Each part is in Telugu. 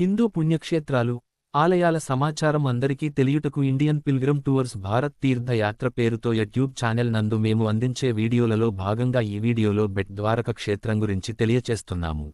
హిందూ పుణ్యక్షేత్రాలు ఆలయాల సమాచారం అందరికీ తెలియుటకు ఇండియన్ పిల్గ్రమ్ టూర్స్ భారత్ తీర్థయాత్ర పేరుతో యూట్యూబ్ ఛానల్ నందు మేము అందించే వీడియోలలో భాగంగా ఈ వీడియోలో బెట్ ద్వారక క్షేత్రం గురించి తెలియచేస్తున్నాము.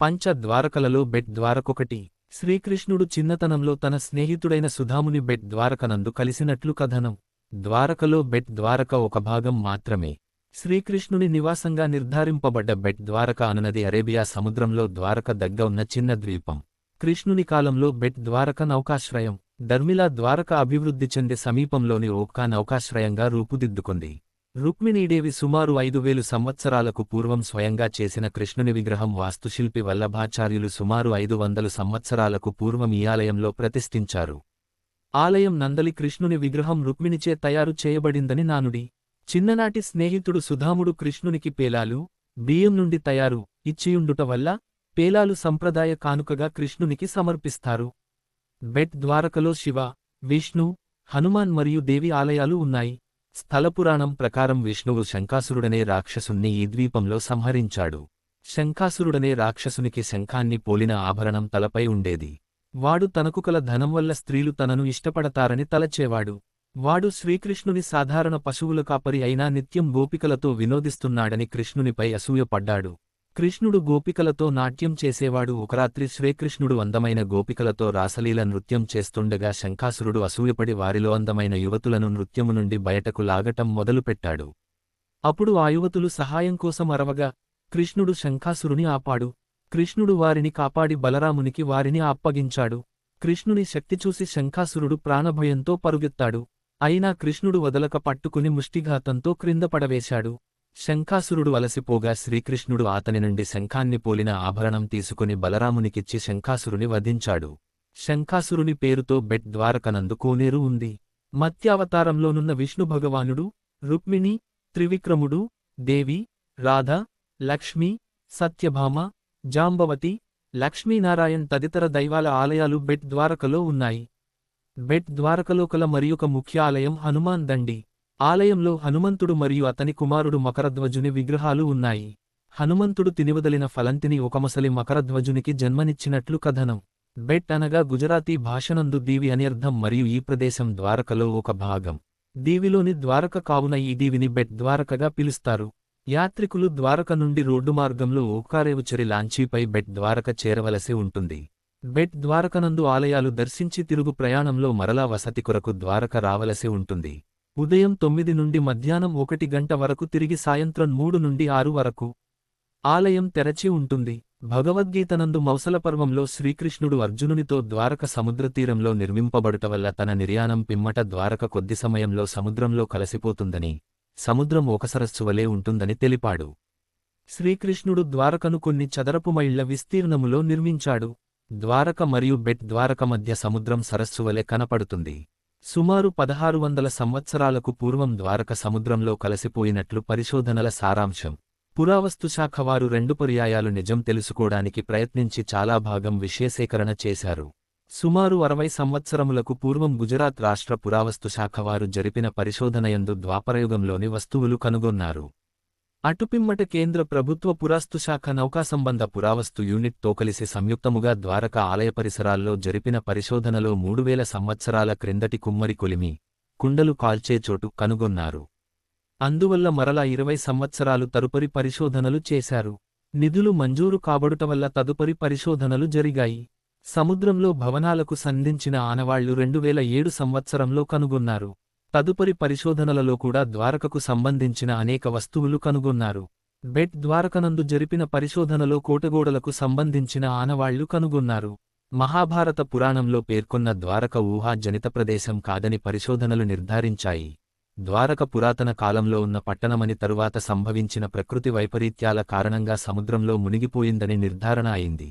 పంచ ద్వారకలలో బెట్ ద్వారకొకటి శ్రీకృష్ణుడు చిన్నతనంలో తన స్నేహితుడైన సుధాముని బెట్ ద్వారకనందు కలిసినట్లు కథనం. ద్వారకలో బెట్ ద్వారక ఒక భాగం మాత్రమే. శ్రీకృష్ణుని నివాసంగా నిర్ధారింపబడ్డ బెట్ ద్వారక అనునది అరేబియా సముద్రంలో ద్వారక దగ్గ ఉన్న చిన్న ద్వీపం. కృష్ణుని కాలంలో బెట్ ద్వారక నౌకాశ్రయం దర్మిలా ద్వారక అభివృద్ధి చెందే సమీపంలోని ఓక్కా నౌకాశ్రయంగా రూపుదిద్దుకుంది. రుక్మిణీదేవి సుమారు ఐదు వేలు సంవత్సరాలకు పూర్వం స్వయంగా చేసిన కృష్ణుని విగ్రహం వాస్తుశిల్పి వల్లభాచార్యులు సుమారు ఐదు వందలు సంవత్సరాలకు పూర్వం ఈ ఆలయంలో ప్రతిష్ఠించారు. ఆలయం నందలి కృష్ణుని విగ్రహం రుక్మిణిచే తయారు చేయబడిందని నానుడి. చిన్ననాటి స్నేహితుడు సుధాముడు కృష్ణునికి పేలాలు బియ్యం నుండి తయారు ఇచ్చియుండుట వల్ల పేలాలు సంప్రదాయ కానుకగా కృష్ణునికి సమర్పిస్తారు. బెట్ ద్వారకలో శివ విష్ణు హనుమాన్ మరియు దేవి ఆలయాలు ఉన్నాయి. స్థలపురాణం ప్రకారం విష్ణువు శంకాసురుడనే రాక్షసుణ్ణి ఈ ద్వీపంలో సంహరించాడు. శంకాసురుడనే రాక్షసునికి శంఖాన్ని పోలిన ఆభరణం తలపై ఉండేది. వాడు తనకు కల ధనం వల్ల స్త్రీలు తనను ఇష్టపడతారని తలచేవాడు. వాడు శ్రీకృష్ణుని సాధారణ పశువుల కాపరి అయినా నిత్యం గోపికలతో వినోదిస్తున్నాడని కృష్ణునిపై అసూయపడ్డాడు కృష్ణుడు గోపికలతో నాట్యం చేసేవాడు. ఒకరాత్రి శ్రీకృష్ణుడు అందమైన గోపికలతో రాసలీల నృత్యం చేస్తుండగా శంఖాసురుడు అసూయపడి వారిలో అందమైన యువతులను నృత్యము నుండి బయటకు లాగటం మొదలుపెట్టాడు. అప్పుడు ఆ యువతులు సహాయం కోసం అరవగా కృష్ణుడు శంఖాసురుని ఆపాడు. కృష్ణుడు వారిని కాపాడి బలరామునికి వారిని అప్పగించాడు. కృష్ణుని శక్తి చూసి శంఖాసురుడు ప్రాణభయంతో పరుగెత్తాడు. అయినా కృష్ణుడు వదలక పట్టుకుని ముష్టిఘాతంతో క్రింద పడవేశాడు. శంఖాసురుడు అలసిపోగా శ్రీకృష్ణుడు అతని నుండి శంఖాన్ని పోలిన ఆభరణం తీసుకుని బలరామునికిచ్చి శంఖాసురుని వధించాడు. శంఖాసురుని పేరుతో బెట్ ద్వారకనందు కోనేరు ఉంది. మత్యావతారంలోనున్న విష్ణు భగవానుడు రుక్మిణి త్రివిక్రముడు దేవి రాధ లక్ష్మి సత్యభామ జాంబవతి లక్ష్మీనారాయణ్ తదితర దైవాల ఆలయాలు బెట్ ద్వారకలో ఉన్నాయి. బెట్ ద్వారకలో కల మరియొక ముఖ్య ఆలయం హనుమాన్ దండి. ఆలయంలో హనుమంతుడు మరియు అతని కుమారుడు మకరధ్వజుని విగ్రహాలు ఉన్నాయి. హనుమంతుడు తినివదలిన ఫలంతిని ఒకమసలి మకరధ్వజునికి జన్మనిచ్చినట్లు కథనం. బెట్ అనగా గుజరాతీ భాషనందు దీవి అని అర్థం మరియు ఈ ప్రదేశం ద్వారకలో ఒక భాగం. దీవిలోని ద్వారక కావున ఈ దీవిని బెట్ ద్వారకగా పిలుస్తారు. యాత్రికులు ద్వారక నుండి రోడ్డు మార్గంలో ఓకారేవుచరి లాంచీపై బెట్ ద్వారక చేరవలసి ఉంటుంది. బెట్ ద్వారకనందు ఆలయాలు దర్శించి తిరుగు ప్రయాణంలో మరలా వసతి కొరకు ద్వారక రావలసి ఉంటుంది. ఉదయం తొమ్మిది నుండి మధ్యాహ్నం ఒకటి గంట వరకు తిరిగి సాయంత్రం మూడు నుండి ఆరు వరకు ఆలయం తెరచి ఉంటుంది. భగవద్గీతనందు మౌసలపర్వంలో శ్రీకృష్ణుడు అర్జునునితో ద్వారక సముద్రతీరంలో నిర్మింపబడుట వల్ల తన నిర్యాణం పిమ్మట ద్వారక కొద్ది సమయంలో సముద్రంలో కలసిపోతుందని సముద్రం ఒక సరస్సు వలె ఉంటుందని తెలిపాడు. శ్రీకృష్ణుడు ద్వారకను కొన్ని చదరపు మైళ్ళ విస్తీర్ణములో నిర్మించాడు. ద్వారక మరియు బెట్ ద్వారక మధ్య సముద్రం సరస్సు వలె కనపడుతుంది. సుమారు పదహారు వందల సంవత్సరాలకు పూర్వం ద్వారక సముద్రంలో కలసిపోయినట్లు పరిశోధనల సారాంశం. పురావస్తుశాఖ వారు రెండు పర్యాయాలు నిజం తెలుసుకోవడానికి ప్రయత్నించి చాలా భాగం విషయసేకరణ చేశారు. సుమారు అరవై సంవత్సరములకు పూర్వం గుజరాత్ రాష్ట్ర పురావస్తుశాఖ వారు జరిపిన పరిశోధనయందు ద్వాపరయుగంలోని వస్తువులు కనుగొన్నారు. అటుపిమ్మట కేంద్ర ప్రభుత్వ పురాస్తుశాఖ నౌకాసంబంధ పురావస్తు యూనిట్తో కలిసి సంయుక్తముగా ద్వారక ఆలయ పరిసరాల్లో జరిపిన పరిశోధనలో మూడు వేల సంవత్సరాల క్రిందటి కుమ్మరి కొలిమి కుండలు కాల్చే చోటు కనుగొన్నారు. అందువల్ల మరలా ఇరవై సంవత్సరాలు తదుపరి పరిశోధనలు చేశారు. నిధులు మంజూరు కాబడుట వల్ల తదుపరి పరిశోధనలు జరిగాయి. సముద్రంలో భవనాలకు సంధించిన ఆనవాళ్ళు రెండు వేల ఏడు సంవత్సరంలో కనుగొన్నారు. తదుపరి పరిశోధనలలో కూడా ద్వారకకు సంబంధించిన అనేక వస్తువులు కనుగొన్నారు. బెట్ ద్వారకనందు జరిపిన పరిశోధనలో కోటగోడలకు సంబంధించిన ఆనవాళ్ళు కనుగొన్నారు. మహాభారత పురాణంలో పేర్కొన్న ద్వారక ఊహాజనిత ప్రదేశం కాదని పరిశోధనలు నిర్ధారించాయి. ద్వారక పురాతన కాలంలో ఉన్న పట్టణమని తరువాత సంభవించిన ప్రకృతి వైపరీత్యాల కారణంగా సముద్రంలో మునిగిపోయిందని నిర్ధారణ అయింది.